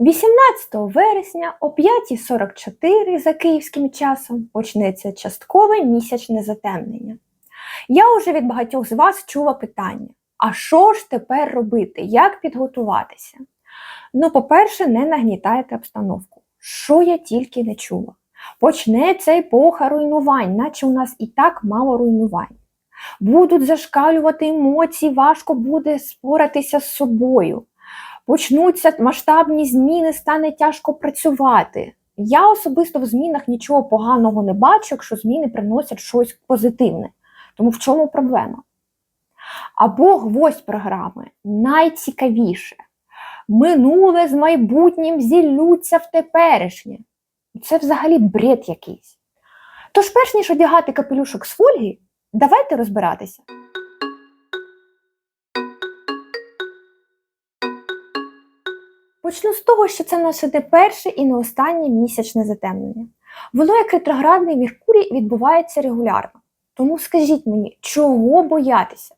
18 вересня о 5.44 за київським часом почнеться часткове місячне затемнення. Я вже від багатьох з вас чула питання: а що ж тепер робити? Як підготуватися? Ну, по-перше, не нагнітайте обстановку. Що я тільки не чула. Почнеться епоха руйнувань, наче у нас і так мало руйнувань. Будуть зашкалювати емоції, важко буде споратися з собою. Почнуться масштабні зміни, стане тяжко працювати. Я особисто в змінах нічого поганого не бачу, якщо зміни приносять щось позитивне. Тому в чому проблема? Або гвоздь програми найцікавіше. Минуле з майбутнім зіллються в теперішнє. Це взагалі бред якийсь. Тож, перш ніж одягати капелюшок з фольги, давайте розбиратися. Почну з того, що це наше не перше і не останнє місячне затемнення. Воно, як ретроградний Меркурій, відбувається регулярно. Тому скажіть мені, чого боятися?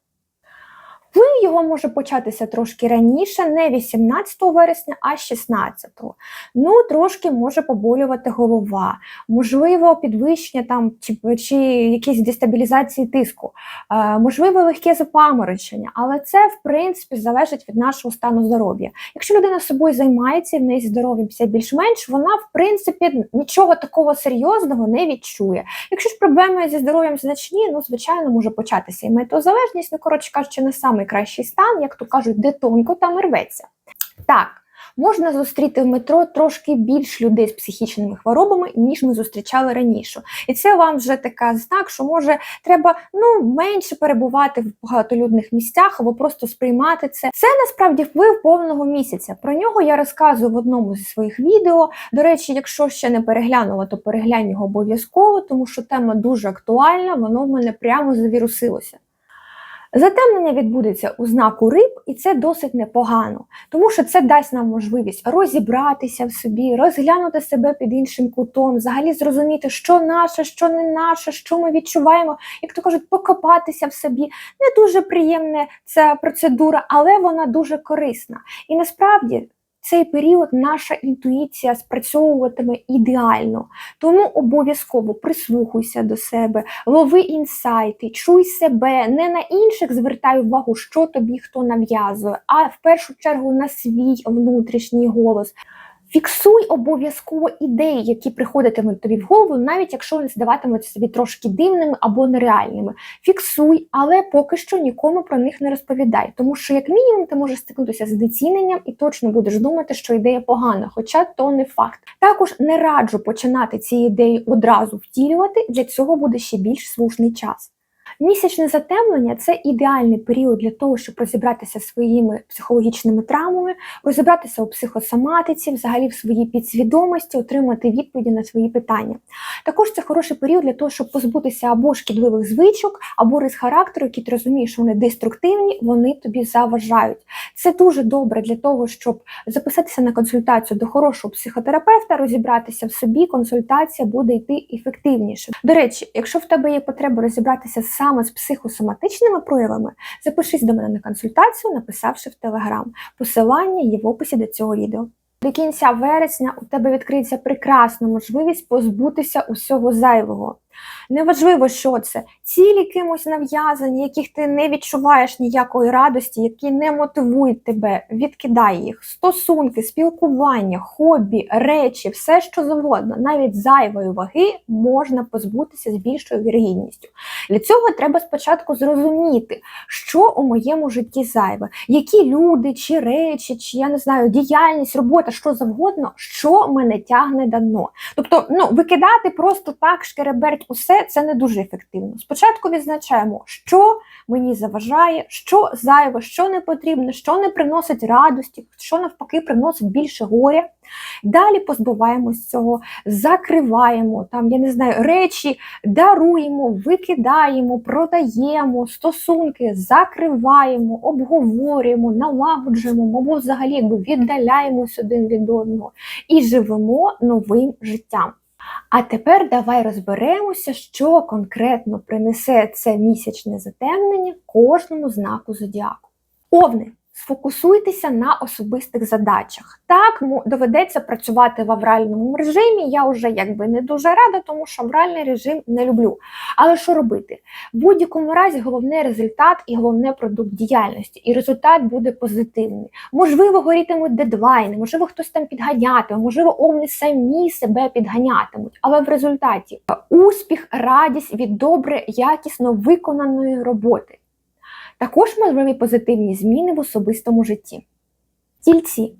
Вплив його може початися трошки раніше, не 18 вересня, а 16. Ну, трошки може поболювати голова, можливо, підвищення там чи, чи якісь дестабілізації тиску, е, можливо, легке запаморочення, але це, в принципі, залежить від нашого стану здоров'я. Якщо людина собою займається і в неї все більш-менш, вона, в принципі, нічого такого серйозного не відчує. Якщо ж проблеми зі здоров'ям значні, ну, звичайно, може початися і метеозалежність, ну, коротше кажучи, не самий кращий стан, як то кажуть, де тонко там рветься. Так, можна зустріти в метро трошки більш людей з психічними хворобами, ніж ми зустрічали раніше. І це вам вже така знак, що може треба ну, менше перебувати в багатолюдних місцях або просто сприймати це. Це насправді вплив повного місяця. Про нього я розказую в одному зі своїх відео. До речі, якщо ще не переглянула, то переглянь його обов'язково, тому що тема дуже актуальна, воно в мене прямо завірусилося. Затемнення відбудеться у знаку риб, і це досить непогано, тому що це дасть нам можливість розібратися в собі, розглянути себе під іншим кутом, взагалі зрозуміти, що наше, що не наше, що ми відчуваємо, як то кажуть, покопатися в собі. Не дуже приємна ця процедура, але вона дуже корисна. І насправді цей період наша інтуїція спрацьовуватиме ідеально. Тому обов'язково прислухуйся до себе, лови інсайти, чуй себе, не на інших звертай увагу, що тобі хто нав'язує, а в першу чергу на свій внутрішній голос. Фіксуй обов'язково ідеї, які приходитимуть тобі в голову, навіть якщо вони здаватимуть собі трошки дивними або нереальними. Фіксуй, але поки що нікому про них не розповідай, тому що, як мінімум, ти можеш стикнутися з знеціненням і точно будеш думати, що ідея погана, хоча то не факт. Також не раджу починати ці ідеї одразу втілювати, для цього буде ще більш слушний час. Місячне затемнення це ідеальний період для того, щоб розібратися зі своїми психологічними травмами, розібратися у психосоматиці, взагалі в своїй підсвідомості, отримати відповіді на свої питання. Також це хороший період для того, щоб позбутися або шкідливих звичок, або рис характеру, які ти розумієш, що вони деструктивні, вони тобі заважають. Це дуже добре для того, щоб записатися на консультацію до хорошого психотерапевта, розібратися в собі, консультація буде йти ефективніше. До речі, якщо в тебе є потреба розібратися з саме з психосоматичними проявами, запишись до мене на консультацію, написавши в Телеграм. Посилання є в описі до цього відео. До кінця вересня у тебе відкриється прекрасна можливість позбутися усього зайвого. Неважливо, що це цілі кимось нав'язані, яких ти не відчуваєш ніякої радості, які не мотивують тебе, відкидай їх, стосунки, спілкування, хобі, речі, все що завгодно, навіть зайвої ваги можна позбутися з більшою вірогідністю. Для цього треба спочатку зрозуміти, що у моєму житті зайве, які люди, чи речі, чи я не знаю, діяльність, робота, що завгодно, що мене тягне дано. Тобто, ну викидати просто так шкереберть усе це не дуже ефективно. Спочатку відзначаємо, що мені заважає, що зайве, що не потрібно, що не приносить радості, що навпаки приносить більше горя. Далі позбуваємось цього, закриваємо там, я не знаю, речі, даруємо, викидаємо, продаємо, стосунки, закриваємо, обговорюємо, налагоджуємо, або взагалі якби віддаляємось один від одного і живемо новим життям. А тепер давай розберемося, що конкретно принесе це місячне затемнення кожному знаку зодіаку. Овни Сфокусуйтеся на особистих задачах. Так, доведеться працювати в авральному режимі. Я вже якби не дуже рада, тому що авральний режим не люблю. Але що робити? В будь-якому разі головне результат і головне продукт діяльності. І результат буде позитивний. Можливо, горітимуть дедлайни, можливо, хтось там підганятиме, можливо, овни самі себе підганятимуть. Але в результаті успіх, радість від добре, якісно виконаної роботи. Також можливі позитивні зміни в особистому житті. Тільці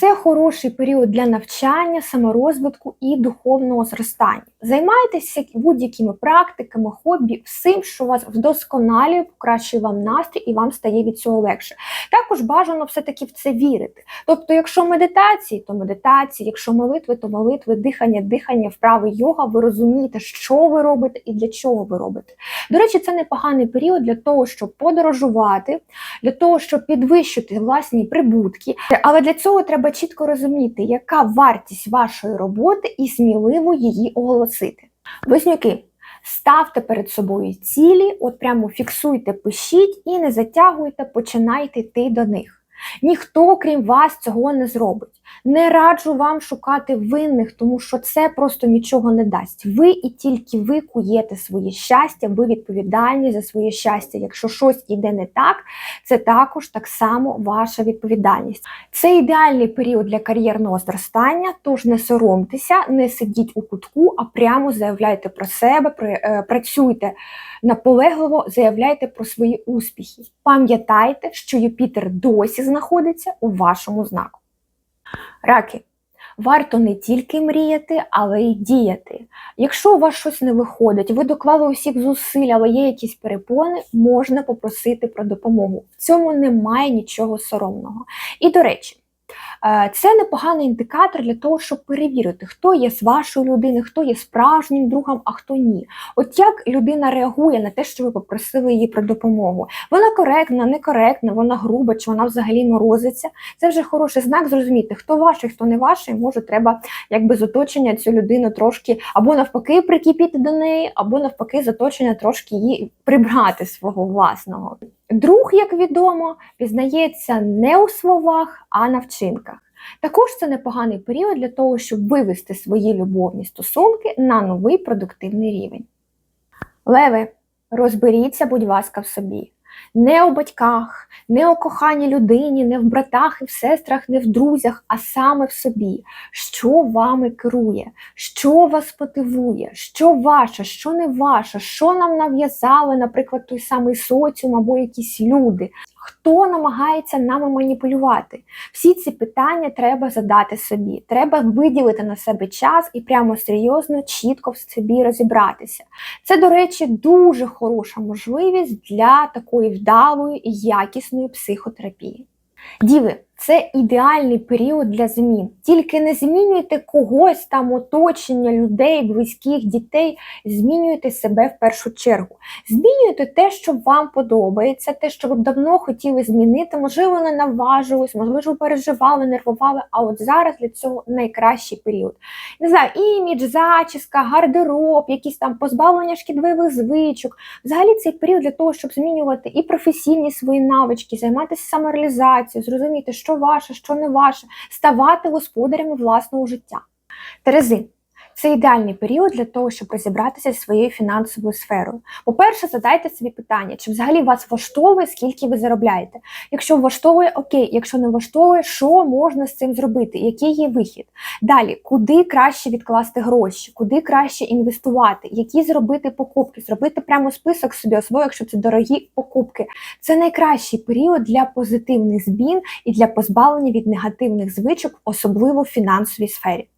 це хороший період для навчання, саморозвитку і духовного зростання. Займайтеся будь-якими практиками, хобі, всім, що вас вдосконалює, покращує вам настрій і вам стає від цього легше. Також бажано все-таки в це вірити. Тобто, якщо медитації, то медитації, якщо молитви, то молитви, дихання, дихання, вправи йога, ви розумієте, що ви робите і для чого ви робите. До речі, це непоганий період для того, щоб подорожувати, для того, щоб підвищити власні прибутки. Але для цього треба чітко розуміти, яка вартість вашої роботи, і сміливо її оголосити. Близнюки, ставте перед собою цілі, от прямо фіксуйте, пишіть і не затягуйте, починайте йти до них. Ніхто, крім вас, цього не зробить. Не раджу вам шукати винних, тому що це просто нічого не дасть. Ви і тільки ви куєте своє щастя, ви відповідальні за своє щастя. Якщо щось іде не так, це також так само ваша відповідальність. Це ідеальний період для кар'єрного зростання, тож не соромтеся, не сидіть у кутку, а прямо заявляйте про себе, е, працюйте наполегливо, заявляйте про свої успіхи. Пам'ятайте, що Юпітер досі знаходиться у вашому знаку. Раки. Варто не тільки мріяти, але й діяти. Якщо у вас щось не виходить, ви доклали усіх зусиль, але є якісь перепони, можна попросити про допомогу. В цьому немає нічого соромного. І до речі, це непоганий індикатор для того, щоб перевірити, хто є з вашою людиною, хто є справжнім другом, а хто ні. От як людина реагує на те, що ви попросили її про допомогу. Вона коректна, некоректна, вона груба, чи вона взагалі морозиться. Це вже хороший знак зрозуміти, хто ваший, хто не ваший. Може, треба якби з оточення цю людину трошки або навпаки прикипіти до неї, або навпаки з оточення трошки її прибрати свого власного. Друг, як відомо, пізнається не у словах, а на вчинках. Також це непоганий період для того, щоб вивести свої любовні стосунки на новий продуктивний рівень. Леви, розберіться, будь ласка, в собі. Не у батьках, не у коханій людині, не в братах і в сестрах, не в друзях, а саме в собі. Що вами керує, що вас мотивує, що ваше, що не ваше, що нам нав'язали, наприклад, той самий соціум або якісь люди. Хто намагається нами маніпулювати? Всі ці питання треба задати собі. Треба виділити на себе час і прямо серйозно, чітко в собі розібратися. Це, до речі, дуже хороша можливість для такої вдалої і якісної психотерапії. Діви, це ідеальний період для змін. Тільки не змінюйте когось там оточення, людей, близьких, дітей. Змінюйте себе в першу чергу. Змінюйте те, що вам подобається, те, що ви давно хотіли змінити. Можливо, не наважились, можливо, переживали, нервували. А от зараз для цього найкращий період. Не знаю, імідж, зачіска, гардероб, якісь там позбавлення шкідливих звичок. Взагалі цей період для того, щоб змінювати і професійні свої навички, займатися самореалізацією, зрозуміти, що ваше, що не ваше, ставати господарями власного життя. Терези. Це ідеальний період для того, щоб розібратися зі своєю фінансовою сферою. По-перше, задайте собі питання, чи взагалі вас влаштовує, скільки ви заробляєте. Якщо влаштовує, окей, якщо не влаштовує, що можна з цим зробити, який є вихід. Далі, куди краще відкласти гроші, куди краще інвестувати, які зробити покупки, зробити прямо список собі, особливо, якщо це дорогі покупки. Це найкращий період для позитивних змін і для позбавлення від негативних звичок, особливо в фінансовій сфері.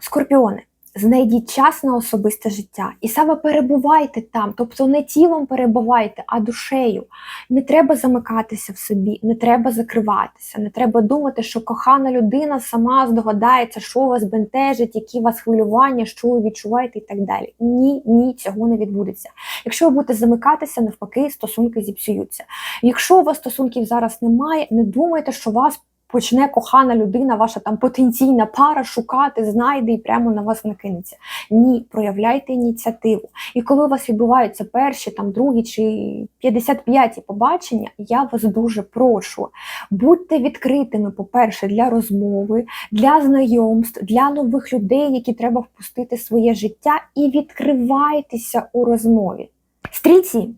Скорпіони. Знайдіть час на особисте життя і саме перебувайте там, тобто не тілом перебувайте, а душею. Не треба замикатися в собі, не треба закриватися, не треба думати, що кохана людина сама здогадається, що вас бентежить, які у вас хвилювання, що ви відчуваєте і так далі. Ні, ні, цього не відбудеться. Якщо ви будете замикатися, навпаки, стосунки зіпсуються. Якщо у вас стосунків зараз немає, не думайте, що вас почне кохана людина, ваша там потенційна пара шукати, знайде і прямо на вас накинеться. Ні, проявляйте ініціативу. І коли у вас відбуваються перші, там другі чи 55-ті побачення, я вас дуже прошу. Будьте відкритими, по-перше, для розмови, для знайомств, для нових людей, які треба впустити своє життя, і відкривайтеся у розмові. Стрільці,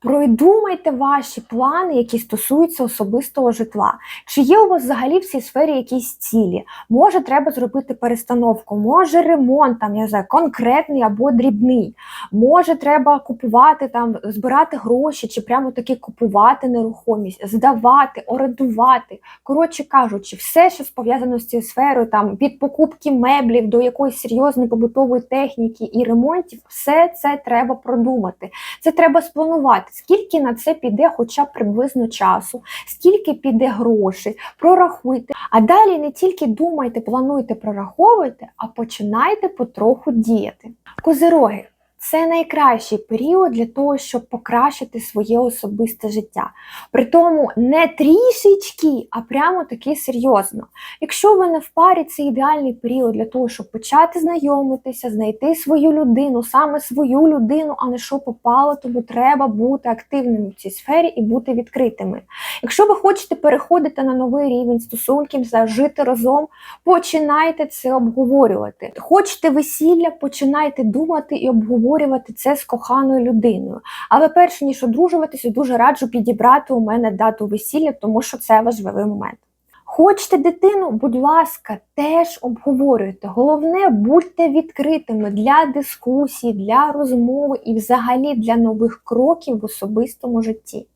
Продумайте ваші плани, які стосуються особистого житла. Чи є у вас взагалі в цій сфері якісь цілі? Може, треба зробити перестановку, може ремонт там, я знаю, конкретний або дрібний. Може, треба купувати там, збирати гроші, чи прямо таки купувати нерухомість, здавати, орендувати. Коротше кажучи, все, що пов'язано з цією сферою, там від покупки меблів до якоїсь серйозної побутової техніки і ремонтів, все це треба продумати. Це треба спланувати, скільки на це піде хоча б приблизно часу, скільки піде грошей, прорахуйте. А далі не тільки думайте, плануйте, прораховуйте, а починайте потроху діяти. Козироги. Це найкращий період для того, щоб покращити своє особисте життя. При тому не трішечки, а прямо таки серйозно. Якщо ви не в парі, це ідеальний період для того, щоб почати знайомитися, знайти свою людину, саме свою людину, а не що попало, тому треба бути активними в цій сфері і бути відкритими. Якщо ви хочете переходити на новий рівень стосунків, жити разом, починайте це обговорювати. Хочете весілля, починайте думати і обговорювати це з коханою людиною. Але перш ніж одружуватися, дуже раджу підібрати у мене дату весілля, тому що це важливий момент. Хочете дитину, будь ласка, теж обговорюйте. Головне, будьте відкритими для дискусії, для розмови і взагалі для нових кроків в особистому житті.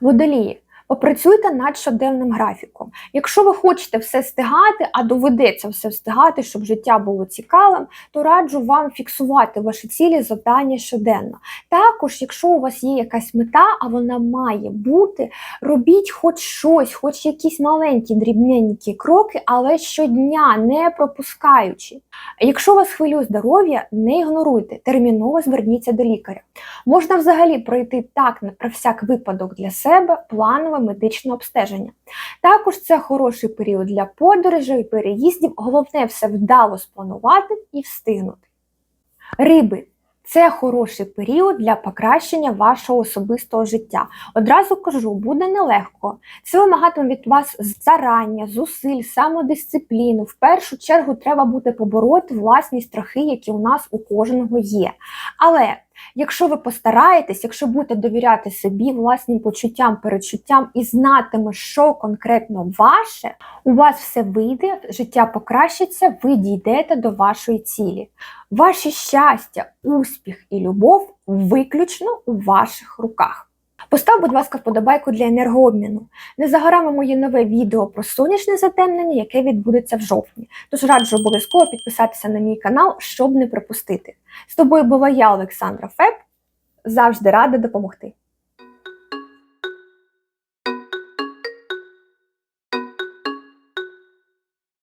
Водолії. Попрацюйте над щоденним графіком. Якщо ви хочете все встигати, а доведеться все встигати, щоб життя було цікавим, то раджу вам фіксувати ваші цілі завдання щоденно. Також, якщо у вас є якась мета, а вона має бути, робіть хоч щось, хоч якісь маленькі дрібненькі кроки, але щодня не пропускаючи. Якщо вас хвилює здоров'я, не ігноруйте, терміново зверніться до лікаря. Можна взагалі пройти так про всяк випадок для себе планове медичне обстеження. Також це хороший період для подорожей, переїздів. Головне все вдало спланувати і встигнути. Риби. Це хороший період для покращення вашого особистого життя. Одразу кажу, буде нелегко. Це вимагатиме від вас старання, зусиль, самодисципліну. В першу чергу треба буде побороти власні страхи, які у нас у кожного є. Але якщо ви постараєтесь, якщо будете довіряти собі, власним почуттям, перечуттям і знатиме, що конкретно ваше, у вас все вийде, життя покращиться, ви дійдете до вашої цілі. Ваше щастя, успіх і любов виключно у ваших руках. Постав, будь ласка, вподобайку для енергообміну. Не за горами моє нове відео про сонячне затемнення, яке відбудеться в жовтні. Тож раджу обов'язково підписатися на мій канал, щоб не пропустити. З тобою була я, Олександра Феб, завжди рада допомогти.